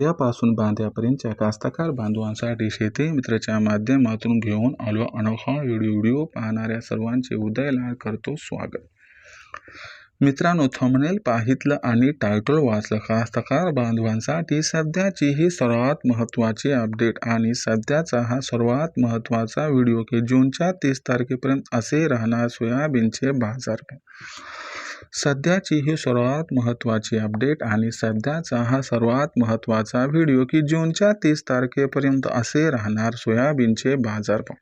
यापासून बांध्यापर्यंतच्या कास्तकार बांधवांसाठी शेती मित्रच्या माध्यमातून घेऊन आलो अनोखा व्हिडिओ व्हिडिओ पाहणाऱ्या सर्वांचे उदयला करतो स्वागत. मित्रांनो थंबनेल पाहितलं आणि टायटल वाचलं. कास्तकार बांधवांसाठी सध्याची ही सर्वात महत्त्वाची अपडेट आणि सध्याचा हा सर्वात महत्त्वाचा व्हिडिओ की जूनच्या तीस तारखेपर्यंत असे राहणार सोयाबीनचे बाजार सध्याची ही सर्वात महत्त्वाची अपडेट आणि सध्याचा हा सर्वात महत्त्वाचा व्हिडिओ की जूनच्या तीस तारखेपर्यंत असे राहणार सोयाबीनचे बाजारभाव.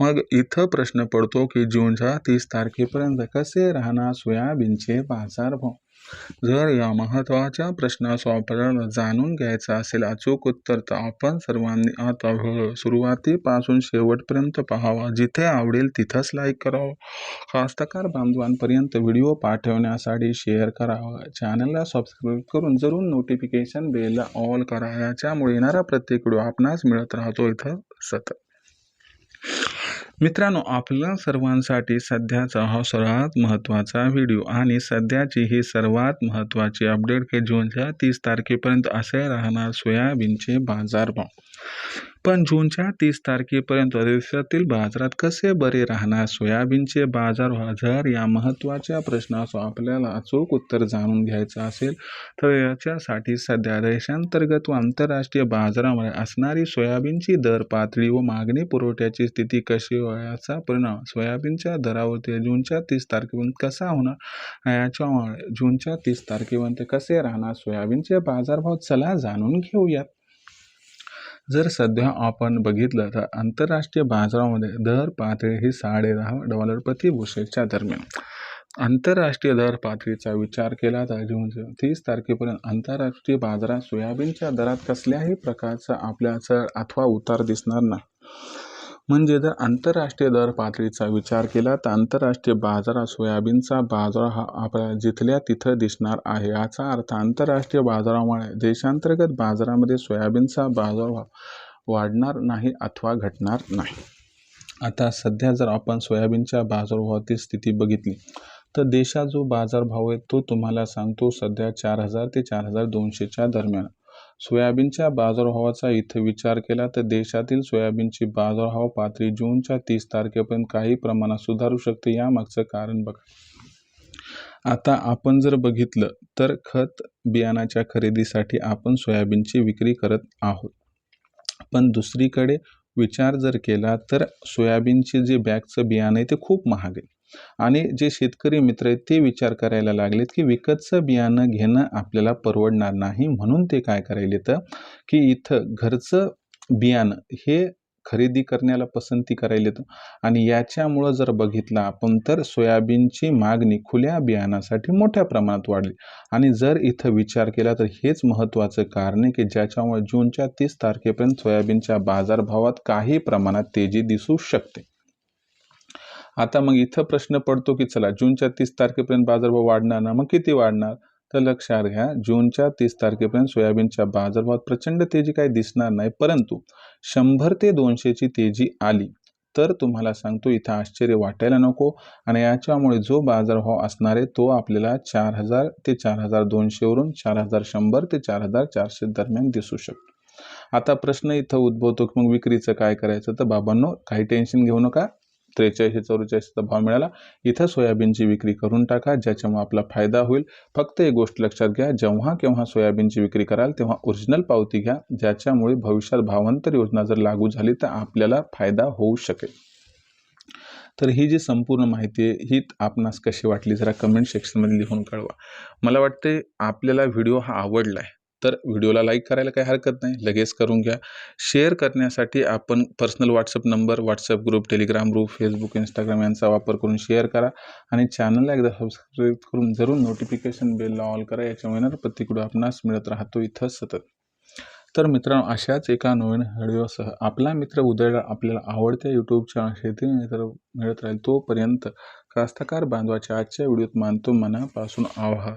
मग इथं प्रश्न पडतो की जूनच्या तीस तारखेपर्यंत कसे राहणार सोयाबीनचे बाजारभाव? जर या महत्त्वाच्या प्रश्नाचं आपल्याला जाणून घ्यायचं असेल अचूक उत्तर तर आपण सर्वांनी आता व्हिडिओ सुरुवातीपासून शेवटपर्यंत पाहावा. जिथे आवडेल तिथंच लाईक करावं. कास्तकार बांधवांपर्यंत व्हिडिओ पाठवण्यासाठी शेअर करावा. चॅनलला सबस्क्राईब करून जरूर नोटिफिकेशन बेलला ऑल करा. याच्यामुळे येणारा प्रत्येक व्हिडिओ आपणास मिळत राहतो. इथं सतत. मित्रांनो आपल्या सर्वांसाठी सध्याचा हा सर्वात महत्त्वाचा व्हिडिओ आणि सध्याची ही सर्वात महत्त्वाची अपडेट की जूनच्या तीस तारखेपर्यंत असे राहणार सोयाबीनचे बाजारभाव. पण जूनच्या तीस तारखेपर्यंत देशातील बाजारात कसे बरे राहणार? सोयाबीनचे बाजार जर या महत्त्वाच्या प्रश्नाचं आपल्याला अचूक उत्तर जाणून घ्यायचं असेल तर याच्यासाठी सध्या देशांतर्गत व आंतरराष्ट्रीय बाजारामध्ये असणारी सोयाबीनची दर पातळी व मागणी पुरवठ्याची स्थिती कशी याचा परिणाम सोयाबीनच्या दरावरती जूनच्या तीस तारखेपर्यंत कसा होणार? याच्यामुळे जूनच्या तीस तारखेपर्यंत कसे राहणार? सोयाबीनचे बाजारभाव चला जाणून घेऊयात. जर सध्या आपण बघितलं तर आंतरराष्ट्रीय बाजारामध्ये दर पातळी ही साडेदहा डॉलर प्रति बुशेलच्या दरम्यान. आंतरराष्ट्रीय दर पातळीचा विचार केला तर जून तीस तारखेपर्यंत आंतरराष्ट्रीय बाजारात सोयाबीनच्या दरात कसल्याही प्रकारचा आपल्या चढ अथवा उतार दिसणार नाही. म्हणजे जर आंतरराष्ट्रीय दर पातळीचा विचार केला तर आंतरराष्ट्रीय बाजारात सोयाबीनचा बाजार हा आपल्या जिथल्या तिथं दिसणार आहे. याचा अर्थ आंतरराष्ट्रीय बाजारामुळे देशांतर्गत बाजारामध्ये सोयाबीनचा बाजारभाव वाढणार नाही अथवा घटणार नाही. आता सध्या जर आपण सोयाबीनच्या बाजारभावाची स्थिती बघितली तर देशात जो बाजारभाव आहे तो तुम्हाला सांगतो सध्या चार हजार ते चार हजार दोनशेच्या दरम्यान. सोयाबीनच्या बाजारभावाचा इथं विचार केला तर देशातील सोयाबीनची बाजारभाव पातळी जूनच्या तीस तारखेपर्यंत काही प्रमाणात सुधारू शकते यामागचं कारण बघा. आता आपण जर बघितलं तर खत बियाणाच्या खरेदीसाठी आपण सोयाबीनची विक्री करत आहोत. पण दुसरीकडे विचार जर केला तर सोयाबीनचे जे बॅगचं बियाणं आहे ते खूप महाग आहे. आणि जे शेतकरी मित्र आहेत ते विचार करायला लागलेत की विकतचं बियाणं घेणं आपल्याला परवडणार नाही. म्हणून ते काय करायले तर की इथं घरचं बियाणं हे खरेदी करण्याला पसंती करायला आणि याच्यामुळं जर बघितलं आपण तर सोयाबीनची मागणी खुल्या बियाणासाठी मोठ्या प्रमाणात वाढली. आणि जर इथं विचार केला तर हेच महत्त्वाचं कारण आहे की ज्याच्यामुळे जूनच्या तीस तारखेपर्यंत सोयाबीनच्या बाजारभावात काही प्रमाणात तेजी दिसू शकते. आता मग इथं प्रश्न पडतो की चला जूनच्या तीस तारखेपर्यंत बाजारभाव वाढणार ना मग किती वाढणार? तर लक्षात घ्या जूनच्या तीस तारखेपर्यंत सोयाबीनच्या बाजारभावात प्रचंड तेजी काही दिसणार नाही परंतु शंभर ते दोनशेची तेजी आली. तर तुम्हाला सांगतो इथं आश्चर्य वाटायला नको आणि याच्यामुळे जो बाजारभाव असणार आहे तो आपल्याला चार हजार ते चार हजार दोनशेवरून चार हजार शंभर ते चार हजार चारशे दरम्यान दिसू शकतो. आता प्रश्न इथं उद्भवतो की मग विक्रीचं काय करायचं? तर बाबांनो काही टेन्शन घेऊ नका. त्रेचाळीसशे चौवेचाळीसचा भाव मिळाला. इथं सोयाबीनची विक्री करून टाका ज्याच्यामुळे आपला फायदा होईल. फक्त एक गोष्ट लक्षात घ्या जेव्हा केव्हा सोयाबीनची विक्री कराल तेव्हा ओरिजिनल पावती घ्या ज्याच्यामुळे भविष्यात भावांतर योजना जर लागू झाली तर आपल्याला फायदा होऊ शकेल. तर ही जी संपूर्ण माहिती आहे ही आपणास कशी वाटली जरा कमेंट सेक्शनमध्ये लिहून कळवा. मला वाटते आपल्याला व्हिडिओ हा आवडला आहे तर व्हिडिओला लाईक करायला काही हरकत नाही लगेच करून घ्या. शेअर करण्यासाठी आपण personal WhatsApp number WhatsApp group Telegram group Facebook Instagram यांचा वापर करून शेअर करा आणि चॅनलला एकदा सबस्क्राईब करून जरूर नोटिफिकेशन बेलला ऑल करा याच्यामुळे प्रत्येक व्हिडिओ आपणास मिळत राहतो इथं सतत. तर मित्रांनो अशाच एका नवीन व्हिडिओसह आपला मित्र उदयला आपल्याला आवडत्या यूट्यूबच्या शेती मित्र मिळत राहील तोपर्यंत कास्तकार बांधवाच्या आजच्या व्हिडिओत मानतो मनापासून आभार.